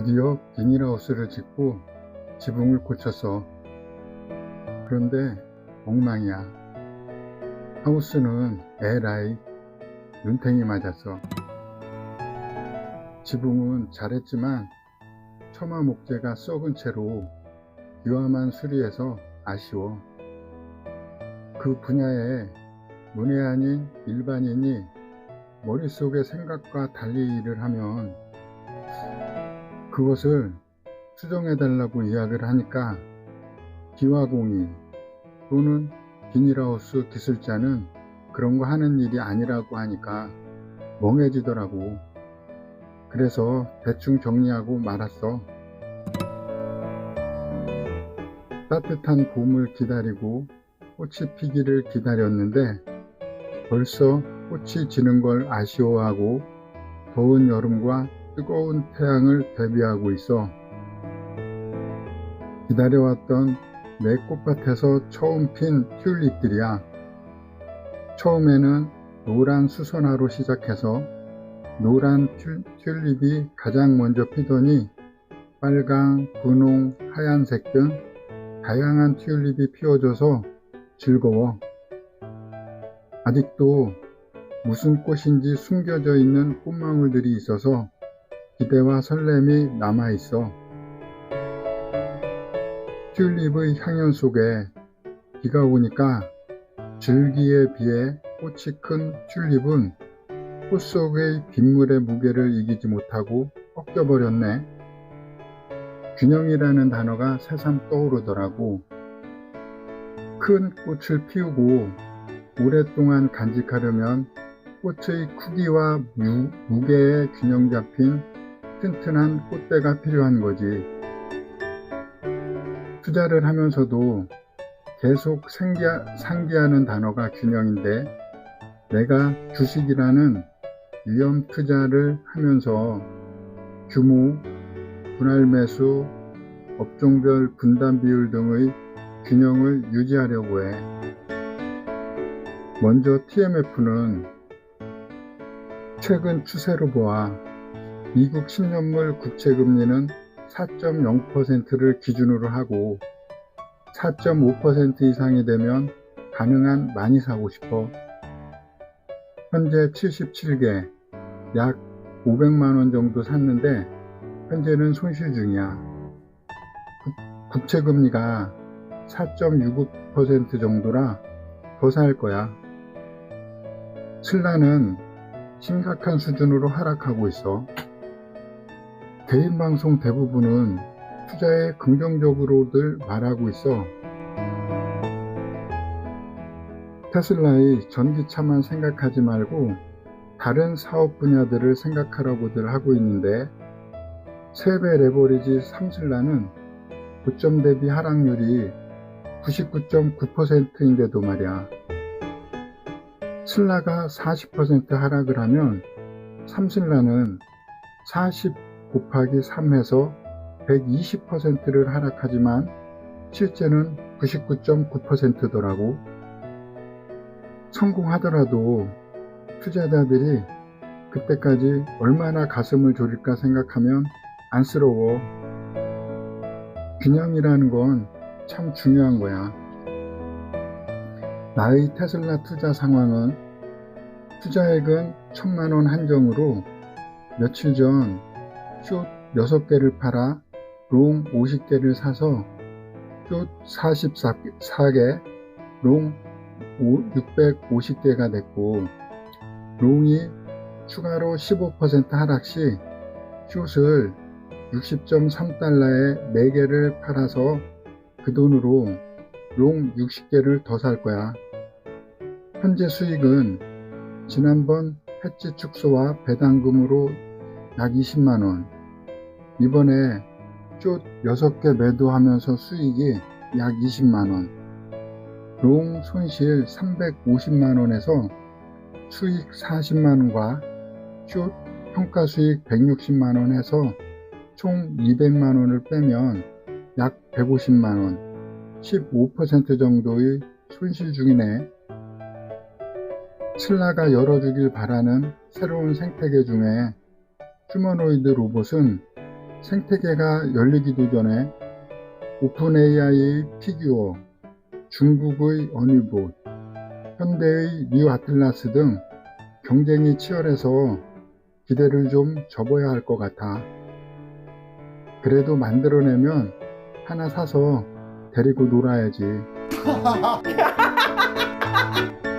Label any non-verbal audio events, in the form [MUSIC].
드디어 비닐하우스를 짓고 지붕을 고쳤어. 그런데 엉망이야. 하우스는 에라이 눈탱이 맞았어. 지붕은 잘했지만 처마 목재가 썩은 채로 유화만 수리해서 아쉬워. 그 분야에 문외한인 일반인이 머릿속의 생각과 달리 일을 하면 그것을 수정해달라고 이야기를 하니까 기화공인 또는 비닐하우스 기술자는 그런 거 하는 일이 아니라고 하니까 멍해지더라고. 그래서 대충 정리하고 말았어. 따뜻한 봄을 기다리고 꽃이 피기를 기다렸는데 벌써 꽃이 지는 걸 아쉬워하고 더운 여름과 뜨거운 태양을 대비하고 있어. 기다려왔던 내 꽃밭에서 처음 핀 튤립들이야. 처음에는 노란 수선화로 시작해서 노란 튤, 튤립이 가장 먼저 피더니 빨강, 분홍, 하얀색 등 다양한 튤립이 피어져서 즐거워. 아직도 무슨 꽃인지 숨겨져 있는 꽃망울들이 있어서 기대와 설렘이 남아있어. 튤립의 향연 속에 비가 오니까 줄기에 비해 꽃이 큰 튤립은 꽃 속의 빗물의 무게를 이기지 못하고 꺾여버렸네. 균형이라는 단어가 새삼 떠오르더라고. 큰 꽃을 피우고 오랫동안 간직하려면 꽃의 크기와 무, 무게에 균형 잡힌 튼튼한 꽃대가 필요한 거지. 투자를 하면서도 계속 상기, 상기하는 단어가 균형인데 내가 주식이라는 위험 투자를 하면서 규모, 분할 매수, 업종별 분담 비율 등의 균형을 유지하려고 해. 먼저 TMF는 최근 추세로 보아 미국 10년물 국채금리는 4.0%를 기준으로 하고 4.5% 이상이 되면 가능한 많이 사고 싶어. 현재 77개, 약 500만원 정도 샀는데 현재는 손실 중이야. 국채금리가 4.65% 정도라 더 살 거야. 신라는 심각한 수준으로 하락하고 있어. 개인 방송 대부분은 투자에 긍정적으로들 말하고 있어. 테슬라의 전기차만 생각하지 말고 다른 사업 분야들을 생각하라고들 하고 있는데 3배 레버리지 삼슬라는 고점 대비 하락률이 99.9%인데도 말이야. 슬라가 40% 하락을 하면 삼슬라는 40 곱하기 3해서 120%를 하락하지만 실제는 99.9%더라고. 성공하더라도 투자자들이 그때까지 얼마나 가슴을 졸일까 생각하면 안쓰러워. 균형이라는 건 참 중요한 거야. 나의 테슬라 투자 상황은 투자액은 천만 원 한정으로 며칠 전 숏 6개를 팔아 롱 50개를 사서 숏 44개, 롱 650개가 됐고 롱이 추가로 15% 하락 시 숏을 60.3달러에 4개를 팔아서 그 돈으로 롱 60개를 더 살 거야. 현재 수익은 지난번 해지 축소와 배당금으로 약 20만원. 이번에 숏 6개 매도하면서 수익이 약 20만원. 롱 손실 350만원에서 수익 40만원과 숏 평가 수익 160만원에서 총 200만원을 빼면 약 150만원, 15% 정도의 손실 중이네. 슬라가 열어주길 바라는 새로운 생태계 중에 휴머노이드 로봇은 생태계가 열리기도 전에 오픈 AI 피규어, 중국의 어니봇, 현대의 뉴 아틀라스 등 경쟁이 치열해서 기대를 좀 접어야 할 것 같아. 그래도 만들어내면 하나 사서 데리고 놀아야지. [LAUGHS]